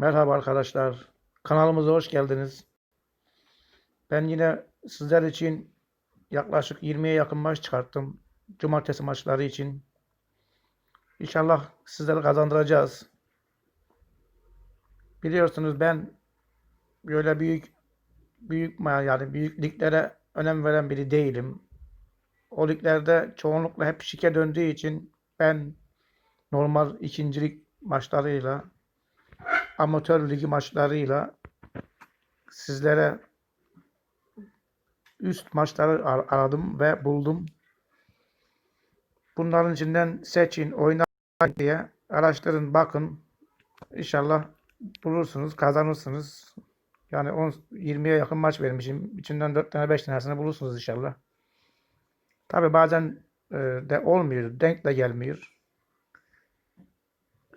Merhaba arkadaşlar. Kanalımıza hoş geldiniz. Ben yine sizler için yaklaşık 20'ye yakın maç çıkarttım. Cumartesi maçları için. İnşallah sizleri kazandıracağız. Biliyorsunuz ben böyle büyük büyük yani büyük liglere önem veren biri değilim. O liglerde çoğunlukla hep şike döndüğü için ben normal ikincilik maçlarıyla amatör ligi maçlarıyla sizlere üst maçları ar- aradım ve buldum. Bunların içinden seçin, oynayın diye araştırın, bakın. İnşallah bulursunuz, kazanırsınız. Yani 10 20'ye yakın maç vermişim. İçinden 4 tane 5 tanesini bulursunuz inşallah. Tabi bazen e, de olmuyor, denk de gelmiyor.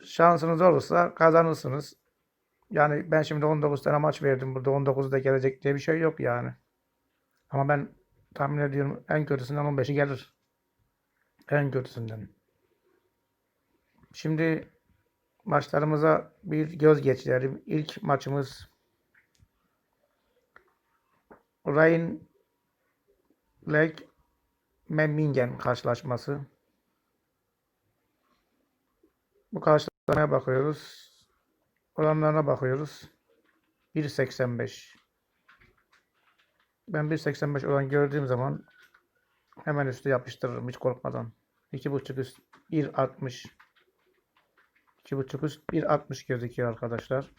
Şansınız olursa kazanırsınız. Yani ben şimdi 19 tane maç verdim burada 19 da gelecek diye bir şey yok yani. Ama ben tahmin ediyorum en kötüsünden 15'i gelir. En kötüsünden. Şimdi maçlarımıza bir göz geçirelim. İlk maçımız Rhein Lake Memmingen karşılaşması. Bu karşılaşmaya bakıyoruz. Oranlarına bakıyoruz. 1.85. Ben 1.85 oran gördüğüm zaman hemen üstü yapıştırırım hiç korkmadan. 2.5 üst 1.60 2.5 üst 1.60 gözüküyor arkadaşlar.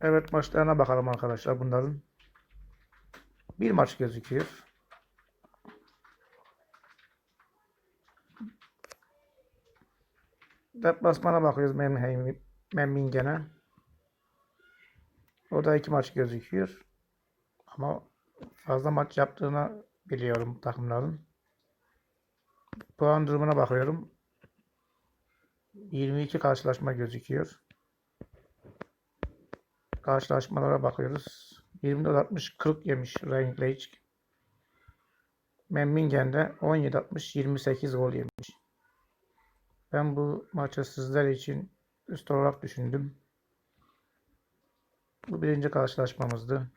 Evet maçlarına bakalım arkadaşlar bunların. Bir maç gözüküyor. Deplasmana bakıyoruz Memmingen- Memmingen'e. O da iki maç gözüküyor. Ama fazla maç yaptığını biliyorum takımların. Puan durumuna bakıyorum. 22 karşılaşma gözüküyor. Karşılaşmalara bakıyoruz. 24-60 40 yemiş Leipzig. Memmingen'de 17-60 28 gol yemiş. Ben bu maçı sizler için üst olarak düşündüm. Bu birinci karşılaşmamızdı.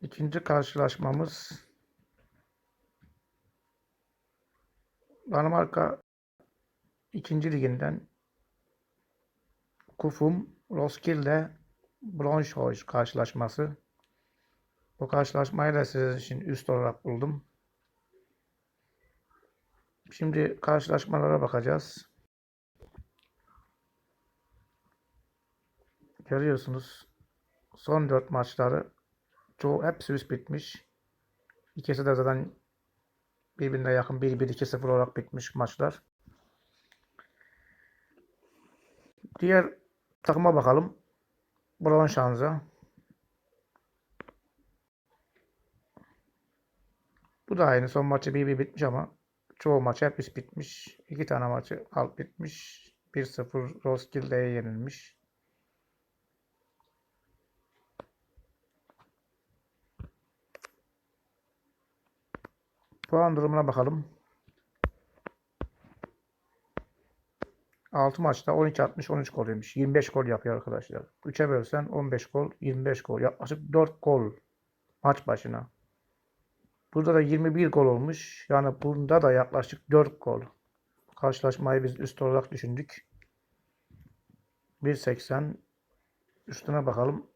İkinci karşılaşmamız Danimarka ikinci liginden Kufum Roskilde Braunschweig karşılaşması. Bu karşılaşmayı da sizin için üst olarak buldum. Şimdi karşılaşmalara bakacağız. Görüyorsunuz son 4 maçları çoğu hepsi üst bitmiş. İkisi de zaten birbirine yakın 1-1-2-0 olarak bitmiş maçlar. Diğer takıma bakalım. Brown Şanza. Bu da aynı. Son maçı 1-1 bitmiş ama çoğu maç hep üst bitmiş. İki tane maçı alt bitmiş. 1-0 Roskilde'ye yenilmiş. Puan durumuna bakalım. 6 maçta 12-60 13 gol yemiş. 25 gol yapıyor arkadaşlar. 3'e bölsen 15 gol, 25 gol. Yaklaşık 4 gol maç başına. Burada da 21 gol olmuş. Yani bunda da yaklaşık 4 gol. Karşılaşmayı biz üst olarak düşündük. 1.80 üstüne bakalım.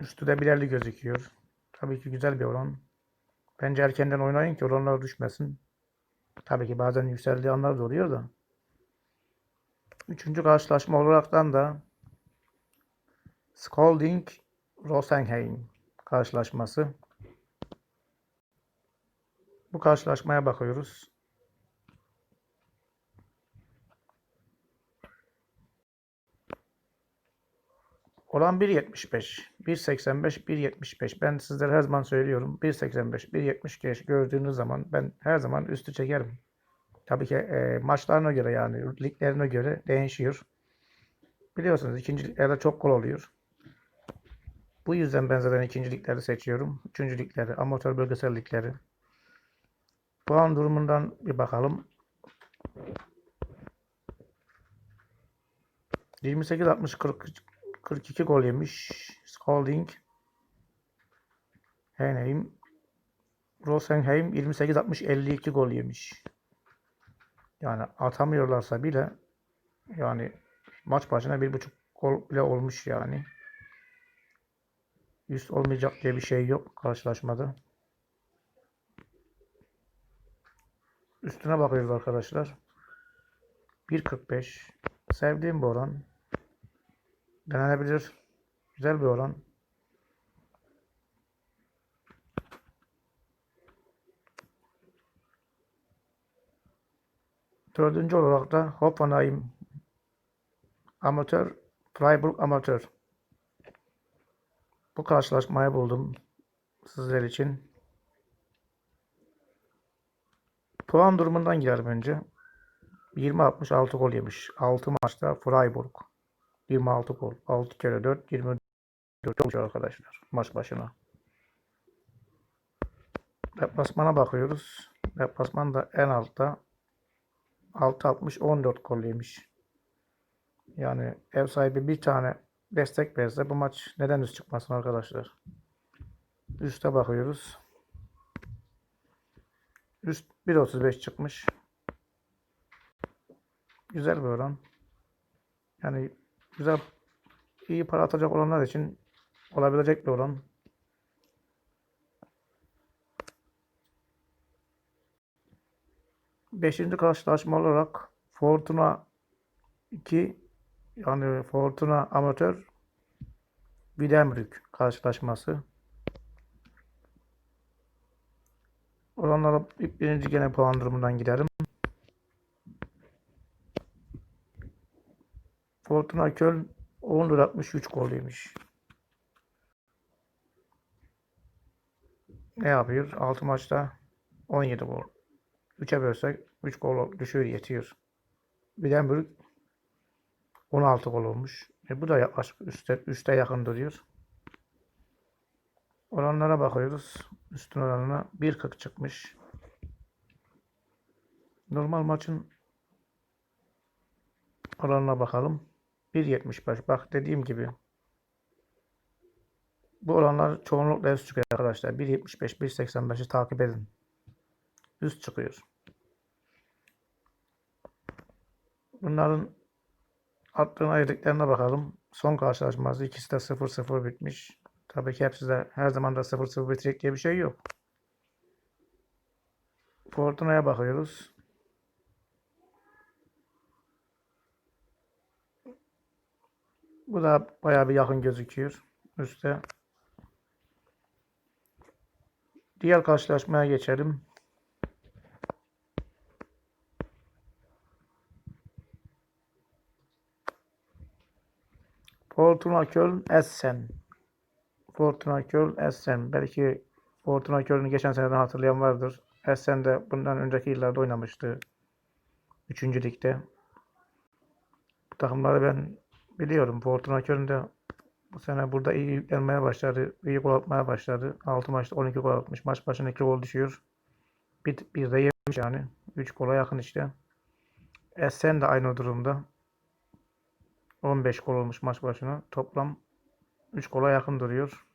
Üstü de bilerli gözüküyor. Tabii ki güzel bir oran. Bence erkenden oynayın ki oranlar düşmesin. Tabii ki bazen yükseldiği anlar da oluyor da. Üçüncü karşılaşma olaraktan da Skolding Rosenheim karşılaşması. Bu karşılaşmaya bakıyoruz. Olan 1.75, 1.85, 1.75. Ben sizlere her zaman söylüyorum. 1.85, 1.75 gördüğünüz zaman ben her zaman üstü çekerim. Tabii ki e, maçlarına göre yani liglerine göre değişiyor. Biliyorsunuz ikinci liglerde çok gol oluyor. Bu yüzden ben zaten ikinci ligleri seçiyorum. Üçüncü ligleri, amatör bölgesel ligleri. Puan durumundan bir bakalım. 28 60 40 42 gol yemiş. Spalding. Henheim. Rosenheim 28 60 52 gol yemiş. Yani atamıyorlarsa bile yani maç başına bir buçuk gol bile olmuş yani. Üst olmayacak diye bir şey yok karşılaşmada. Üstüne bakıyoruz arkadaşlar. 1.45. Sevdiğim bir oran. Denenebilir. Güzel bir oran. Dördüncü olarak da Hoffenheim amatör, Freiburg amatör. Bu karşılaşmayı buldum sizler için. Puan durumundan gidelim önce. 20-66 gol yemiş. 6 maçta Freiburg. 26 gol. 6 kere 4, 24 olmuş arkadaşlar maç başına. Deplasmana bakıyoruz. Deplasman da en altta 6-60 14 gol yemiş. Yani ev sahibi bir tane destek verse bu maç neden üst çıkmasın arkadaşlar? Üste bakıyoruz. Üst 1.35 çıkmış. Güzel bir oran. Yani güzel iyi para atacak olanlar için olabilecek bir oran. Beşinci karşılaşma olarak Fortuna 2 yani Fortuna amatör Widemrük karşılaşması. Oranlara birinci gene puan durumundan gidelim. Fortuna Köln 10.63 gol yemiş. Ne yapıyor? 6 maçta 17 gol. 3'e bölsek 3 gol düşüyor yetiyor. Widemrük 16 gol olmuş. E bu da yaklaşık üstte, üste yakın duruyor. Oranlara bakıyoruz. Üstün oranına 1.40 çıkmış. Normal maçın oranına bakalım. 1.75. Bak dediğim gibi bu oranlar çoğunlukla üst çıkıyor arkadaşlar. 1.75, 1.85'i takip edin. Üst çıkıyor. Bunların attığın ayırdıklarına bakalım. Son karşılaşması ikisi de 0-0 bitmiş. Tabii ki hepsi de her zaman da 0-0 bitirecek diye bir şey yok. Fortuna'ya bakıyoruz. Bu da bayağı bir yakın gözüküyor. Üste. Diğer karşılaşmaya geçelim. Fortuna Köln Essen. Fortuna Köln Essen. Belki Fortuna Köln'ü geçen seneden hatırlayan vardır. Essen de bundan önceki yıllarda oynamıştı. Üçüncü ligde. Bu takımları ben biliyorum. Fortuna Köln de bu sene burada iyi yüklenmeye başladı. İyi gol atmaya başladı. 6 maçta 12 gol atmış. Maç başına 2 gol düşüyor. Bir, bir de yemiş yani. 3 gola yakın işte. Essen de aynı durumda. 15 gol olmuş maç başına. Toplam 3 gola yakın duruyor.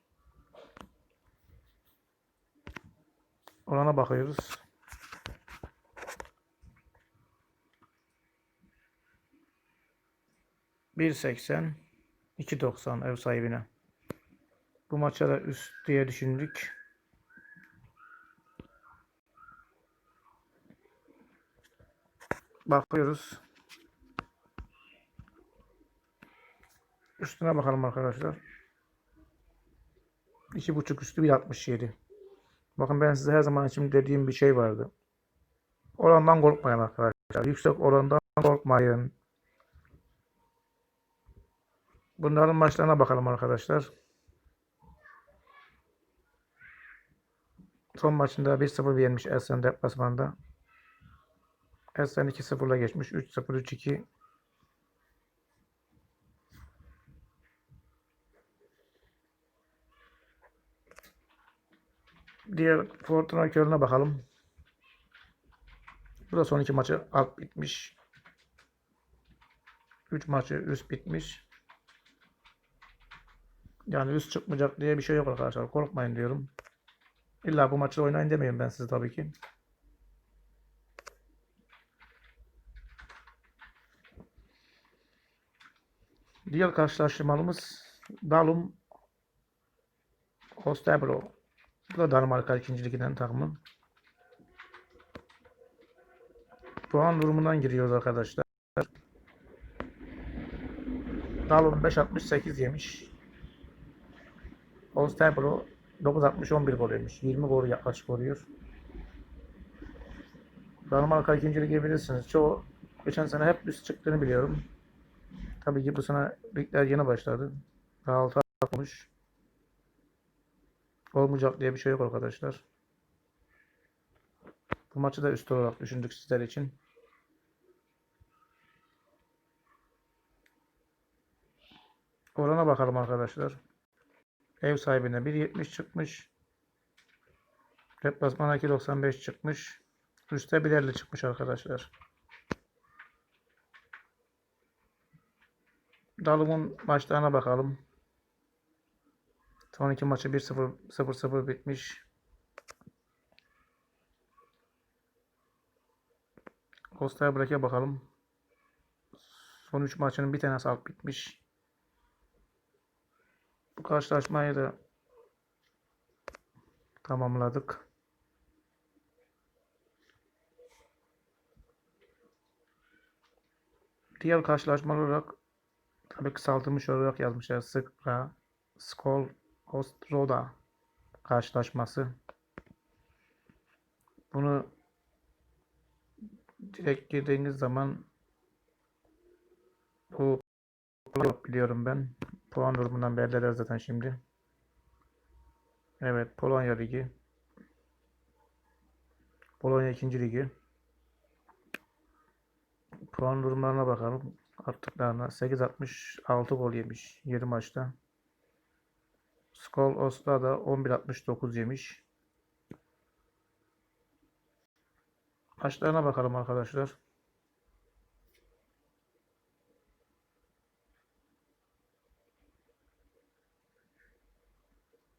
Orana bakıyoruz. Bir seksen, iki doksan ev sahibine. Bu maça da üst diye düşündük. Bakıyoruz. Üstüne bakalım arkadaşlar. 2.5 üstü 1.67. Bakın ben size her zaman için dediğim bir şey vardı. Orandan korkmayın arkadaşlar. Yüksek orandan korkmayın. Bunların maçlarına bakalım arkadaşlar. Son maçında 1-0 yenmiş Esen deplasmanda. Esen 2-0'la geçmiş. 3-0, 3-2. Diğer Fortuna Köln'e bakalım. Bu da son iki maçı alt bitmiş. 3 maçı üst bitmiş. Yani üst çıkmayacak diye bir şey yok arkadaşlar. Korkmayın diyorum. İlla bu maçı oynayın demiyorum ben size tabii ki. Diğer karşılaştırmalımız Dalum Hostebro. Bu da Danimarka 2. liginden takımı. Puan durumundan giriyoruz arkadaşlar. Dalum 5.68 yemiş. Hostebro 9.60 11 gol yemiş. 20 gol yaklaşık oluyor. Danimarka 2. ligi bilirsiniz. Çoğu geçen sene hep üst çıktığını biliyorum. Tabii ki bu sene ligler yeni başladı. Daha 6 olmuş. Olmayacak diye bir şey yok arkadaşlar. Bu maçı da üst olarak düşündük sizler için. Orana bakalım arkadaşlar. Ev sahibine 1.70 çıkmış. Deplasmana 2.95 çıkmış. Üste 1.50 çıkmış arkadaşlar. Dalım'ın maçlarına bakalım. Son iki maçı 1-0 0-0 bitmiş. Costa Brek'e bakalım. Son 3 maçının bir tanesi alt bitmiş. Bu karşılaşmayı da tamamladık. Diğer karşılaşmalar olarak tabii kısaltılmış olarak yazmışlar. Sıkra, Skol, Ostroda karşılaşması. Bunu direkt girdiğiniz zaman bu biliyorum ben. Puan durumundan belli eder zaten şimdi. Evet, Polonya Ligi. Polonya 2. Ligi. Puan durumlarına bakalım. Artıklarına 8.66 gol yemiş 7 maçta. Skol Osla da 11.69 yemiş. Maçlarına bakalım arkadaşlar.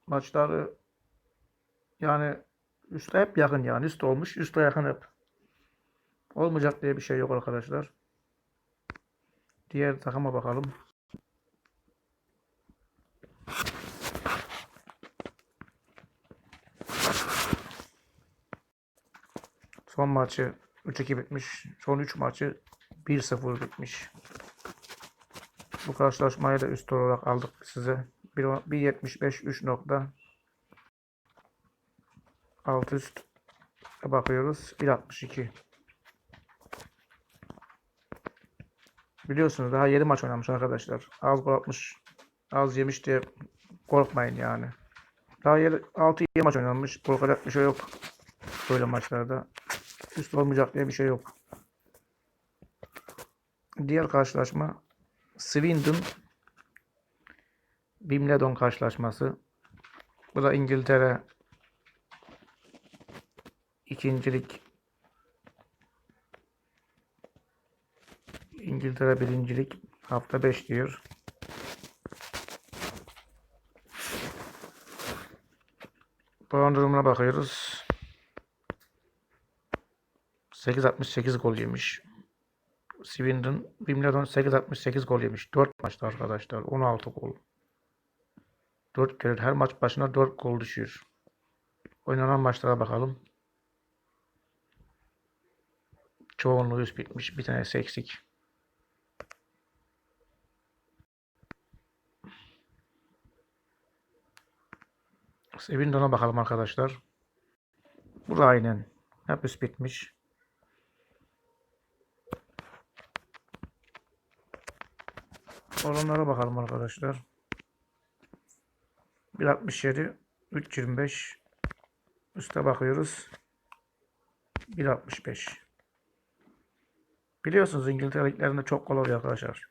Maçları yani üstte hep yakın yani üst olmuş üste yakın hep. Olmayacak diye bir şey yok arkadaşlar. Diğer takıma bakalım. Son maçı 3-2 bitmiş. Son 3 maçı 1-0 bitmiş. Bu karşılaşmayı da üst olarak aldık size. 1.75 3 nokta. Alt üst bakıyoruz. 1.62 Biliyorsunuz daha 7 maç oynamış arkadaşlar. Az gol atmış, az yemiş diye korkmayın yani. Daha 6-7 maç oynanmış. Korkacak bir şey yok. Böyle maçlarda. Üst olmayacak diye bir şey yok. Diğer karşılaşma Swindon Wimbledon karşılaşması. Bu da İngiltere ikincilik İngiltere birincilik hafta 5 diyor. Puan durumuna bakıyoruz. 8.68 gol yemiş. Swindon, Wimbledon 8.68 gol yemiş. 4 maçta arkadaşlar. 16 gol. 4 kere her maç başına 4 gol düşüyor. Oynanan maçlara bakalım. Çoğunluğu üst bitmiş. Bir tanesi eksik. Swindon'a bakalım arkadaşlar. Bu aynen. Hep üst bitmiş. Oranlara bakalım arkadaşlar. 1.67 3.25 Üste bakıyoruz. 1.65 Biliyorsunuz İngiltere liglerinde çok oluyor arkadaşlar.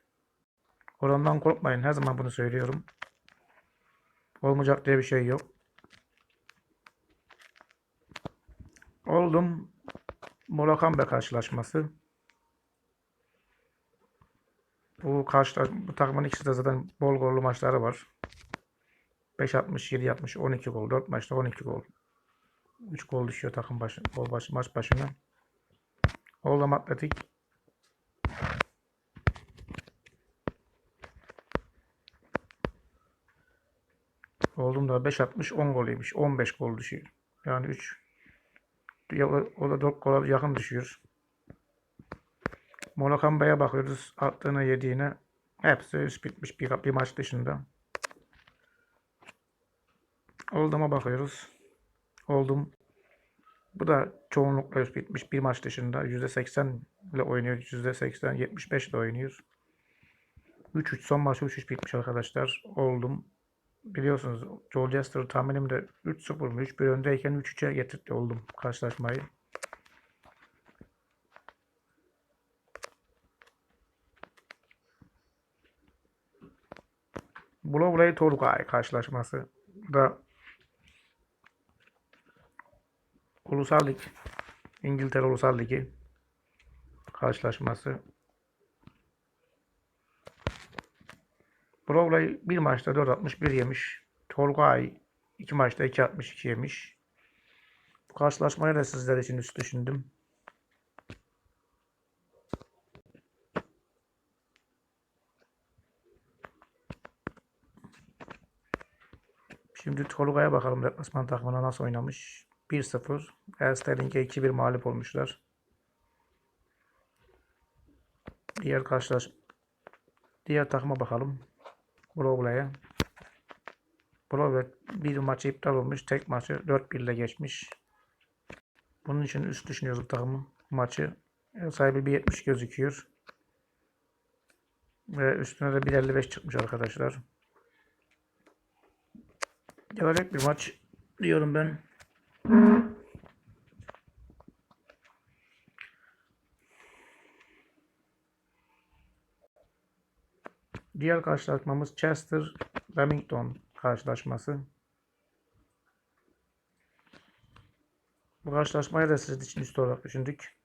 Orandan korkmayın. Her zaman bunu söylüyorum. Olmayacak diye bir şey yok. Oldum. Molakambe karşılaşması. Bu karşı bu takımın ikisi de zaten bol gollü maçları var. 5 60 7 60 12 gol. 4 maçta 12 gol. 3 gol düşüyor takım başı, gol başı, maç başına. Oldham Atletik Oldum da 5 60 10 gol yemiş. 15 gol düşüyor. Yani 3 ya o da 4 gola yakın düşüyor. Monacan Bey'e bakıyoruz. Attığına yediğine. Hepsi üst bitmiş bir, bir maç dışında. Oldum'a bakıyoruz. Oldum. Bu da çoğunlukla üst bitmiş bir maç dışında. %80 ile oynuyor. %80 75 ile oynuyor. 3-3 son maçı 3-3 bitmiş arkadaşlar. Oldum. Biliyorsunuz Joel Jester tahminimde 3-0 mı 3-1 öndeyken 3-3'e getirdi oldum karşılaşmayı. Blowlay Tolgay karşılaşması da Ulusal Lig İngiltere Ulusal Ligi karşılaşması. Brolay bir maçta 4.61 yemiş. Tolgay iki maçta 2.62 yemiş. Bu karşılaşmayı da sizler için üst düşündüm. Şimdi Tolga'ya bakalım deplasman takımına nasıl oynamış. 1-0. Ersterling'e 2-1 mağlup olmuşlar. Diğer karşılaş diğer takıma bakalım. Broglay'a. Broglay bir maçı iptal olmuş. Tek maçı 4-1 ile geçmiş. Bunun için üst düşünüyoruz bu takımın maçı. Ev sahibi 1.70 gözüküyor. Ve üstüne de 1.55 çıkmış arkadaşlar. Gelecek bir maç diyorum ben. Diğer karşılaşmamız Chester Remington karşılaşması. Bu karşılaşmayı da sizin için üst olarak düşündük.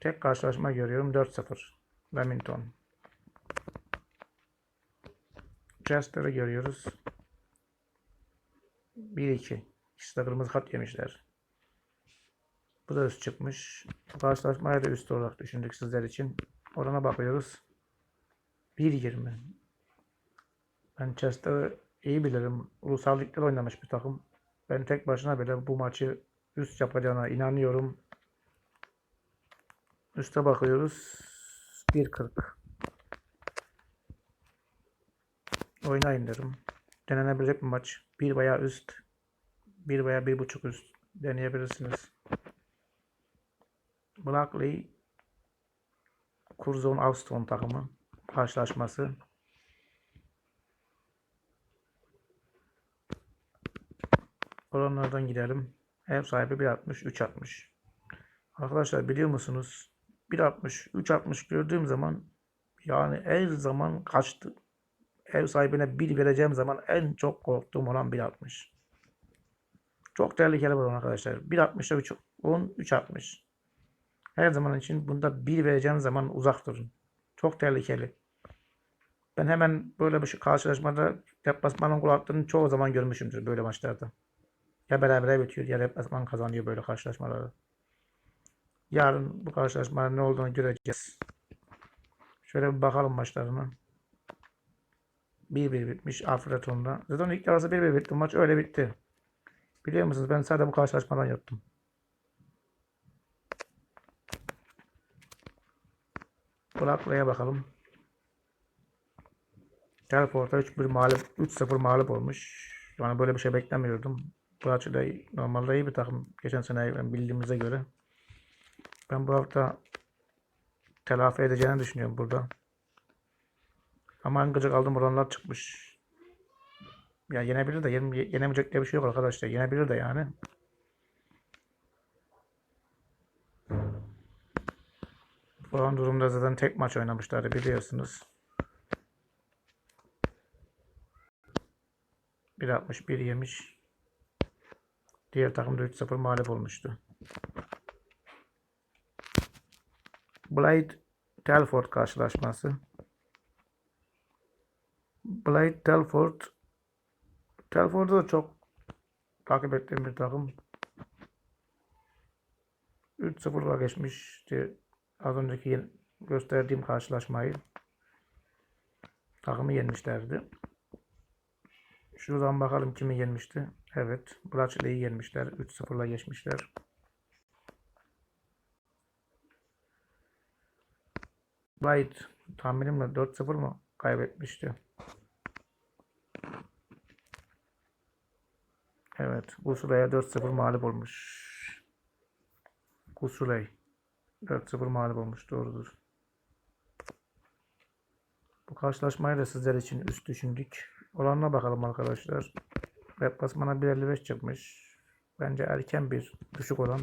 Tek karşılaşma görüyorum 4-0 Remington. Chester'ı görüyoruz. 1-2. İkisi de kırmızı kart yemişler. Bu da üst çıkmış. Bu karşılaşmayı da üst olarak düşündük sizler için. Orana bakıyoruz. 1.20. Ben Chester'ı iyi bilirim. Ulusal Lig'de oynamış bir takım. Ben tek başına bile bu maçı üst yapacağına inanıyorum. Üste bakıyoruz. 1.40. Oynayın derim. Denenebilecek bir maç. Bir veya üst. Bir veya bir buçuk üst deneyebilirsiniz. Blackley Curzon Alston takımı karşılaşması. Oranlardan gidelim. Ev sahibi 1.60 3.60. Arkadaşlar biliyor musunuz? 1.60 3.60 gördüğüm zaman yani her zaman kaçtı. Ev sahibine 1 vereceğim zaman en çok korktuğum olan 1.60. Çok tehlikeli bu arkadaşlar. 1.60'a 3 10 3.60. Her zaman için bunda 1 vereceğim zaman uzak durun. Çok tehlikeli. Ben hemen böyle bir şey karşılaşmada deplasmanın gol attığını çoğu zaman görmüşümdür böyle maçlarda. Ya beraber bitiyor ya deplasman kazanıyor böyle karşılaşmalarda. Yarın bu karşılaşmanın ne olduğunu göreceğiz. Şöyle bir bakalım maçlarına. 1-1 bitmiş Alfredon'da. Zaten ilk arası 1-1 bitti. Maç öyle bitti. Biliyor musunuz ben sadece bu karşılaşmadan yaptım. Bulakla'ya bakalım. Telfort'a 3-1 mağlup 3-0 mağlup olmuş. Yani böyle bir şey beklemiyordum. Bu açıda normalde iyi bir takım. Geçen sene bildiğimize göre. Ben bu hafta telafi edeceğini düşünüyorum burada. Ama en gıcık aldığım oranlar çıkmış. Ya yenebilir de yen, yenemeyecek diye bir şey yok arkadaşlar. Yenebilir de yani. Bu an durumda zaten tek maç oynamışlardı biliyorsunuz. 1.61 yemiş. Diğer takım da 3-0 mağlup olmuştu. Blade Telford karşılaşması. Blade Telford. Telford'u da çok takip ettiğim bir takım. 3-0'la geçmişti az önceki gösterdiğim karşılaşmayı. Takımı yenmişlerdi. Şuradan bakalım kimi yenmişti. Evet, Blatchley'i yenmişler. 3-0'la geçmişler. Blade tahminimle 4-0 mı kaybetmişti? Evet, Gusuley'e 4-0 mağlup olmuş. Gusuley 4-0 mağlup olmuş, doğrudur. Bu karşılaşmayı da sizler için üst düşündük. Oranına bakalım arkadaşlar. Deplasmana 1.55 çıkmış. Bence erken bir düşük oran.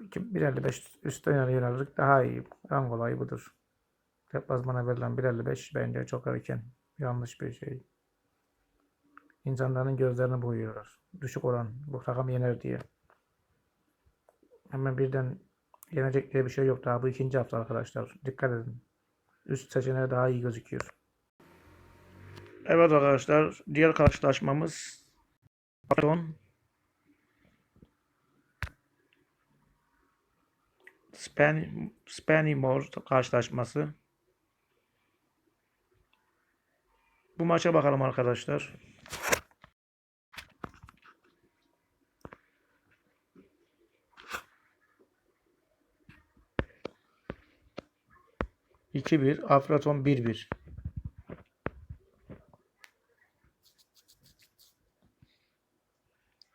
1.55 üstten yana yöneldik daha iyi. En kolayı budur. Deplasmana verilen 1.55 bence çok erken. Yanlış bir şey. İnsanların gözlerini boyuyorlar. Düşük oran. Bu takım yener diye. Hemen birden yenecek diye bir şey yok daha. Bu ikinci hafta arkadaşlar. Dikkat edin. Üst seçeneği daha iyi gözüküyor. Evet arkadaşlar. Diğer karşılaşmamız Aton Span Spanimore karşılaşması. Bu maça bakalım arkadaşlar. İki bir, Afraton bir bir.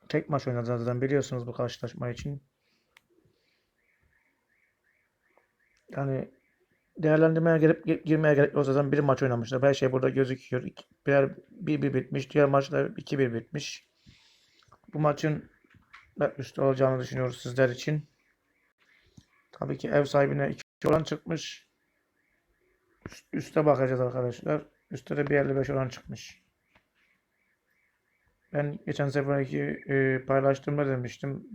Tek maç oynadı biliyorsunuz bu karşılaşma için. Yani değerlendirmeye gi- girmeye gerek yok zaten bir maç oynamışlar. Her şey burada gözüküyor. Birer 1-1 bitmiş. Diğer maçlar 2-1 bitmiş. Bu maçın üstü olacağını düşünüyoruz sizler için. Tabii ki ev sahibine 2 oran çıkmış. Üst- Üste bakacağız arkadaşlar. Üstte de bir 55 oran çıkmış. Ben geçen seferki e, paylaştığımda demiştim.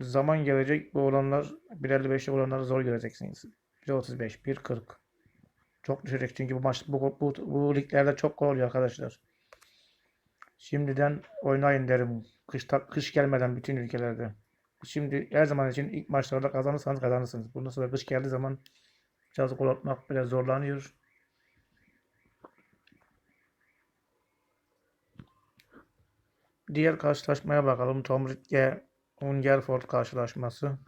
Zaman gelecek bu olanlar 1.55'lik olanları zor göreceksiniz. 1.35, 1.40. Çok düşecek çünkü bu maç bu, bu, bu liglerde çok gol oluyor arkadaşlar. Şimdiden oynayın derim. Kış, kış gelmeden bütün ülkelerde. Şimdi her zaman için ilk maçlarda kazanırsanız kazanırsınız. Bundan sonra kış geldiği zaman biraz gol atmak biraz zorlanıyor. Diğer karşılaşmaya bakalım. Tom Ritge Hungerford karşılaşması.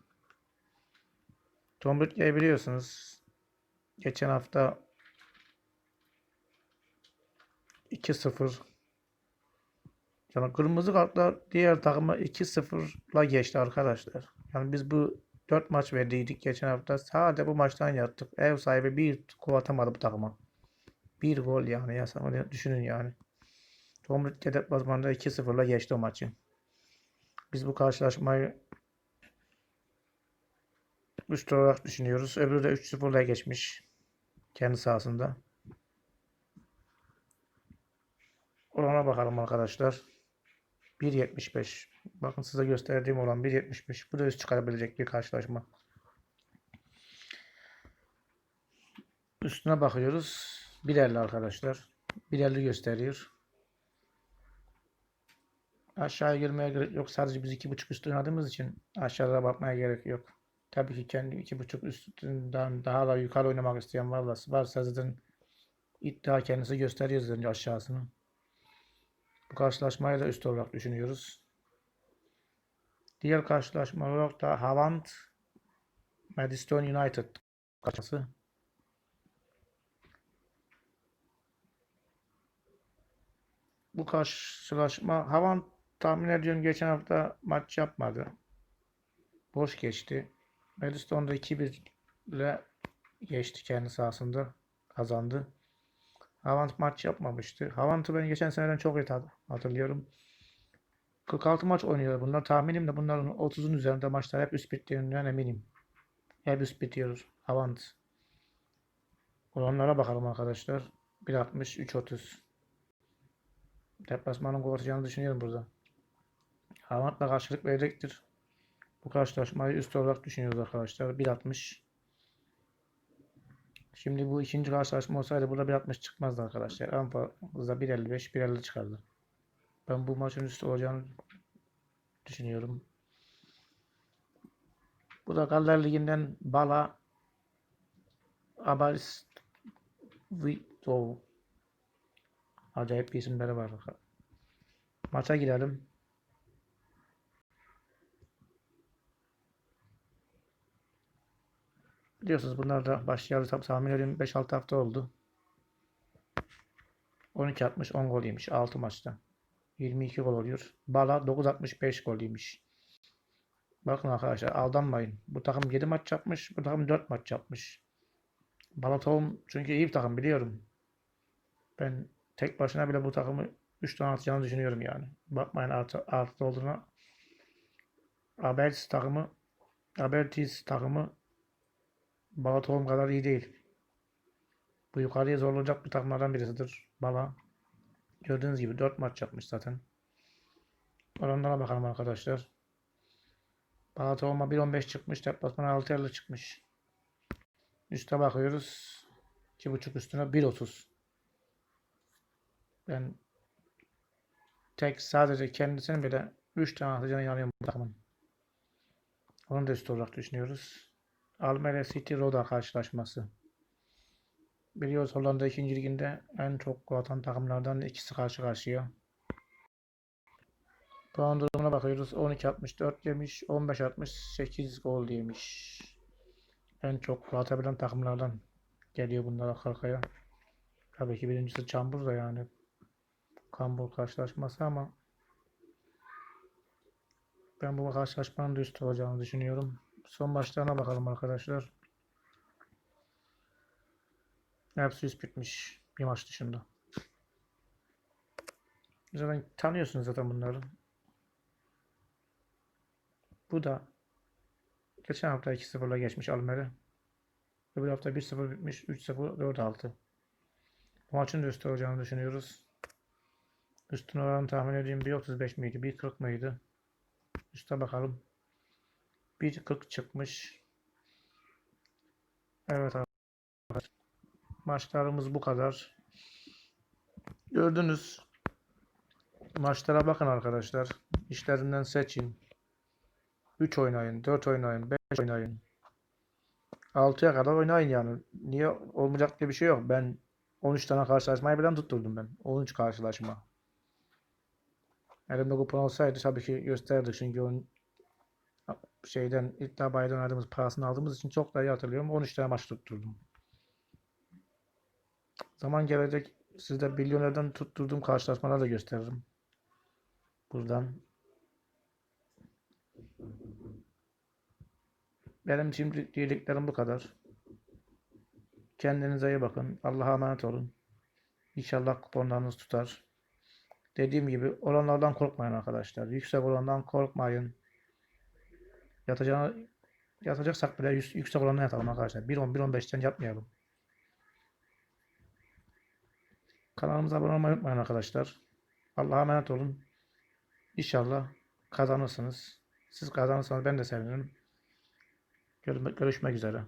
Tom Ritge'yi biliyorsunuz. Geçen hafta 2-0 yani kırmızı kartlar diğer takıma 2-0'la geçti arkadaşlar. Yani biz bu 4 maç verdiydik geçen hafta. Sadece bu maçtan yattık. Ev sahibi bir gol atamadı bu takıma. Bir gol yani ya sana düşünün yani. Tom Ritge deplasmanda 2-0'la geçti o maçı. Biz bu karşılaşmayı üst olarak düşünüyoruz. Öbürü de 3-0'la geçmiş. Kendi sahasında. Orana bakalım arkadaşlar. 1.75. Bakın size gösterdiğim olan 1.75. Bu da üst çıkarabilecek bir karşılaşma. Üstüne bakıyoruz. 1.50 arkadaşlar. 1.50 gösteriyor. Aşağıya girmeye gerek yok. Sadece biz 2.5 üstü oynadığımız için aşağıda bakmaya gerek yok. Tabii ki kendi 2.5 üstünden daha da yukarı oynamak isteyen varsa, varsa zaten iddia kendisi gösteriyor zaten aşağısını. Bu karşılaşmayı da üst olarak düşünüyoruz. Diğer karşılaşma olarak da Havant Madison United karşısı. Bu karşılaşma Havant tahmin ediyorum geçen hafta maç yapmadı. Boş geçti. Madison'da 2-1 ile geçti kendi sahasında. Kazandı. Havant maç yapmamıştı. Havant'ı ben geçen seneden çok iyi hatırlıyorum. 46 maç oynuyor bunlar. Tahminim de bunların 30'un üzerinde maçlar hep üst bittiğinden eminim. Hep üst bitiyor. Havant. Oranlara bakalım arkadaşlar. 1.60, 3.30. Deplasmanın gol atacağını düşünüyorum burada. Havant'la karşılık verecektir. Bu karşılaşmayı üst olarak düşünüyoruz arkadaşlar. 1.60 Şimdi bu ikinci karşılaşma olsaydı burada 1.60 çıkmazdı arkadaşlar. En fazla 1.55, 1.50 çıkardı. Ben bu maçın üstü olacağını düşünüyorum. Bu da Galler Ligi'nden Bala Abaris Vito Acayip bir isimleri var. Maça girelim. Biliyorsunuz bunlar da başlayalı tahmin ediyorum 5-6 hafta oldu. 12 atmış 10 gol yemiş 6 maçta. 22 gol oluyor. Bala 9 gol yemiş. Bakın arkadaşlar aldanmayın. Bu takım 7 maç yapmış. Bu takım 4 maç yapmış. Bala tohum çünkü iyi bir takım biliyorum. Ben tek başına bile bu takımı 3 tane atacağını düşünüyorum yani. Bakmayın artı, artı olduğuna. Abertis takımı Abertis takımı Bala tohum kadar iyi değil. Bu yukarıya zorlanacak bir takımlardan birisidir. Bala. Gördüğünüz gibi 4 maç yapmış zaten. Oranlara bakalım arkadaşlar. Bala tohuma 1.15 çıkmış. Deplasmana 6.50 çıkmış. Üste bakıyoruz. 2.5 üstüne 1.30. Ben tek sadece kendisinin bile 3 tane atacağına inanıyorum bu takımın. Onu da üst olarak düşünüyoruz. Almere City Roda karşılaşması. Biliyoruz Hollanda 2. liginde en çok gol atan takımlardan ikisi karşı karşıya. Puan durumuna bakıyoruz. 12-64 yemiş, 15-68 gol yemiş. En çok gol atabilen takımlardan geliyor bunlar arka arkaya. Tabii ki birincisi Çambur da yani. Kambur karşılaşması ama ben bu karşılaşmanın da üst olacağını düşünüyorum. Son maçlarına bakalım arkadaşlar. Hepsi üst bitmiş bir maç dışında. Zaten tanıyorsunuz zaten bunları. Bu da geçen hafta 2-0'la geçmiş Almere. Öbür hafta 1-0 bitmiş. 3-0, 4-6. Bu maçın da üstü olacağını düşünüyoruz. Üstün oranı tahmin edeyim 1.35 miydi? 1.40 mıydı? Üste bakalım. 1.40 çıkmış. Evet arkadaşlar. Maçlarımız bu kadar. Gördünüz. Maçlara bakın arkadaşlar. İşlerinden seçin. 3 oynayın, 4 oynayın, 5 oynayın. 6'ya kadar oynayın yani. Niye olmayacak diye bir şey yok. Ben 13 tane karşılaşmayı birden tutturdum ben. 13 karşılaşma. Elimde kupon olsaydı tabii ki gösterdik çünkü şeyden iddia bayiden aldığımız parasını aldığımız için çok daha iyi hatırlıyorum. 13 tane maç tutturdum. Zaman gelecek sizde milyonerden tutturduğum karşılaşmaları da gösteririm. Buradan. Benim şimdi diyeceklerim bu kadar. Kendinize iyi bakın. Allah'a emanet olun. İnşallah kuponlarınız tutar. Dediğim gibi oranlardan korkmayın arkadaşlar. Yüksek orandan korkmayın. Yatacağını yatacaksak bile yüksek orandan yatalım arkadaşlar. 1.10 1.15'ten yapmayalım. Kanalımıza abone olmayı unutmayın arkadaşlar. Allah'a emanet olun. İnşallah kazanırsınız. Siz kazanırsanız ben de sevinirim. Görüşmek üzere.